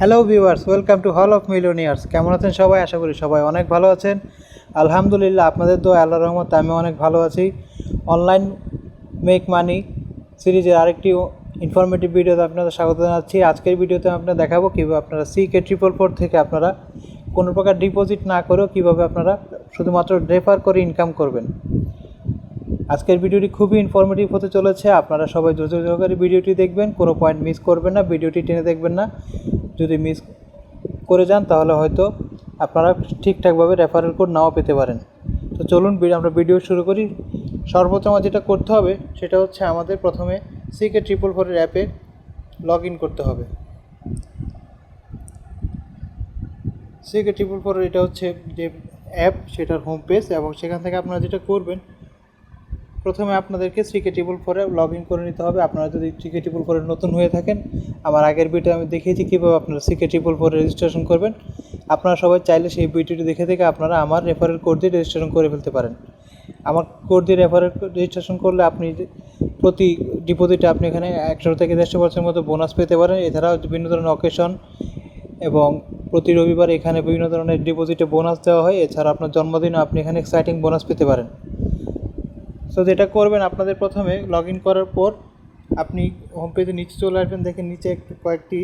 Hello viewers welcome to hall of millionaires কেমন আছেন সবাই? আশা করি সবাই অনেক ভালো আছেন। আলহামদুলিল্লাহ, আপনাদের তো আল্লাহ রহমত আমি অনেক ভালো আছি। অনলাইন মেক মানি সিরিজের আরেকটি ইনফরমেটিভ ভিডিওতে আপনাদের স্বাগত জানাচ্ছি। আজকের ভিডিওতে আপনারা দেখাবো কীভাবে আপনারা সি কে ট্রিপল ফোর থেকে আপনারা কোনো প্রকার ডিপোজিট না করেও কীভাবে আপনারা শুধুমাত্র রেফার করে ইনকাম করবেন। আজকের ভিডিওটি খুবই ইনফরমেটিভ হতে চলেছে। আপনারা সবাই ধৈর্য ভিডিওটি দেখবেন, কোনো পয়েন্ট মিস করবেন না ভিডিওটি টেনে দেখবেন না। যদি মিস করে যান, তাহলে হয়তো আপনারা ঠিকঠাকভাবে রেফারেল কোড নাও পেতে পারেন। তো চলুন আমরা ভিডিও শুরু করি। সর্বপ্রথম যেটা করতে হবে, সেটা হচ্ছে আমাদের প্রথমে সিকে ট্রিপল ফোরের অ্যাপে লগ ইন করতে হবে। সিকে ট্রিপল ফোরের এটা হচ্ছে যে অ্যাপ সেটার হোম পেজ এবং সেখান থেকে আপনারা যেটা করবেন প্রথমে আপনাদেরকে সিকে ট্রিপল ফোরে লগ ইন করে নিতে হবে। আপনারা যদি সিকে ট্রিপল ফোরে নতুন হয়ে থাকেন, আমার আগের ভিডিও আমি দেখিয়েছি কীভাবে আপনারা সিকে ট্রিপল ফোরে রেজিস্ট্রেশন করবেন। আপনারা সবাই চাইলে সেই ভিডিওটি দেখে দেখে আপনারা আমার রেফারেল কোড দিয়ে রেজিস্ট্রেশন করে ফেলতে পারেন। আমার কোড দিয়ে রেফারেল রেজিস্ট্রেশন করলে আপনি প্রতি ডিপোজিটে আপনি এখানে একশো থেকে দেড়শো পার্সেন্ট মতো বোনাস পেতে পারেন। এছাড়াও বিভিন্ন ধরনের অকেশন এবং প্রতি রবিবার এখানে বিভিন্ন ধরনের ডিপোজিটে বোনাস দেওয়া হয়। এছাড়া আপনার জন্মদিনে আপনি এখানে এক্সাইটিং বোনাস পেতে পারেন। সো যেটা করবেন আপনাদের প্রথমে লগ ইন করার পর আপনি হোম পেজে নিচে চলে আসবেন, দেখেন নিচে একটু কয়েকটি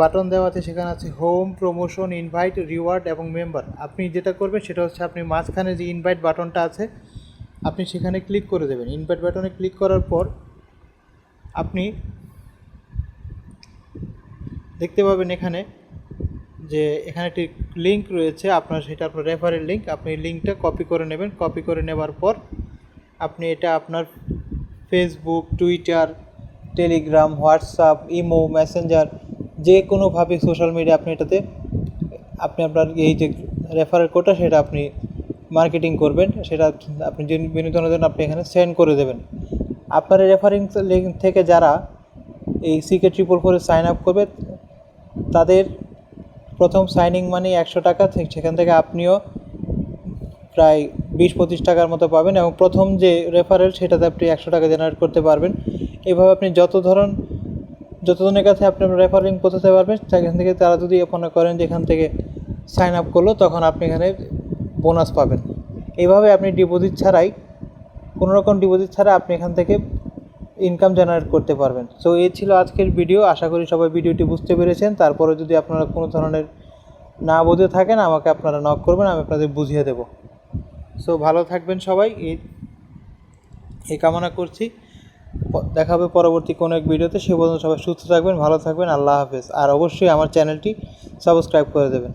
বাটন দেওয়া আছে, সেখানে আছে হোম প্রমোশন ইনভাইট রিওয়ার্ড এবং মেম্বার আপনি যেটা করবেন সেটা হচ্ছে আপনি মাঝখানে যে ইনভাইট বাটনটা আছে, আপনি সেখানে ক্লিক করে দেবেন। ইনভাইট বাটনে ক্লিক করার পর আপনি দেখতে পাবেন এখানে যে এখানে একটি লিঙ্ক রয়েছে, আপনার সেটা আপনার রেফারেল লিঙ্ক আপনি লিঙ্কটা কপি করে নেবেন। কপি করে নেবার পর আপনি এটা আপনার Facebook Twitter Telegram WhatsApp Imo Messenger যে কোনোভাবে সোশ্যাল মিডিয়া আপনি এটাতে, আপনি আপনার এই যে রেফারেল কোডটা সেটা আপনি মার্কেটিং করবেন, সেটা আপনি যে বিনোদনের আপনি এখানে সেন্ড করে দেবেন। আপনার রেফারিং লিঙ্ক থেকে যারা এই সিকে ট্রিপল ফোরে সাইন আপ করবে, তাদের প্রথম সাইনিং মানি একশো টাকা সেখান থেকে আপনিও প্রায় বিশ পঁচিশ টাকার মতো পাবেন এবং প্রথম যে রেফারেল সেটাতে আপনি একশো টাকা জেনারেট করতে পারবেন। এভাবে আপনি যত ধরন যতজনের কাছে আপনি রেফারিং পৌঁছাতে পারবেন, সেখান থেকে তারা যদি মনে করেন যে এখান থেকে সাইন আপ করল, তখন আপনি এখানে বোনাস পাবেন। এইভাবে আপনি ডিপোজিট ছাড়াই, কোনো রকম ডিপোজিট ছাড়া আপনি এখান থেকে ইনকাম জেনারেট করতে পারবেন। সো এই ছিল আজকের ভিডিও আশা করি সবাই ভিডিওটি বুঝতে পেরেছেন। তারপরে যদি আপনারা কোনো ধরনের না বুঝে থাকেন, আমাকে আপনারা নক করবেন, আমি আপনাদের বুঝিয়ে দেবো। সো ভালো থাকবেন সবাই। এই কামনা করছি। দেখা হবে পরবর্তী কোনো এক ভিডিওতে। সে পর্যন্ত সবাই সুস্থ থাকবেন, ভালো থাকবেন। আল্লাহ হাফেজ। আর অবশ্যই আমার চ্যানেলটি সাবস্ক্রাইব করে দেবেন।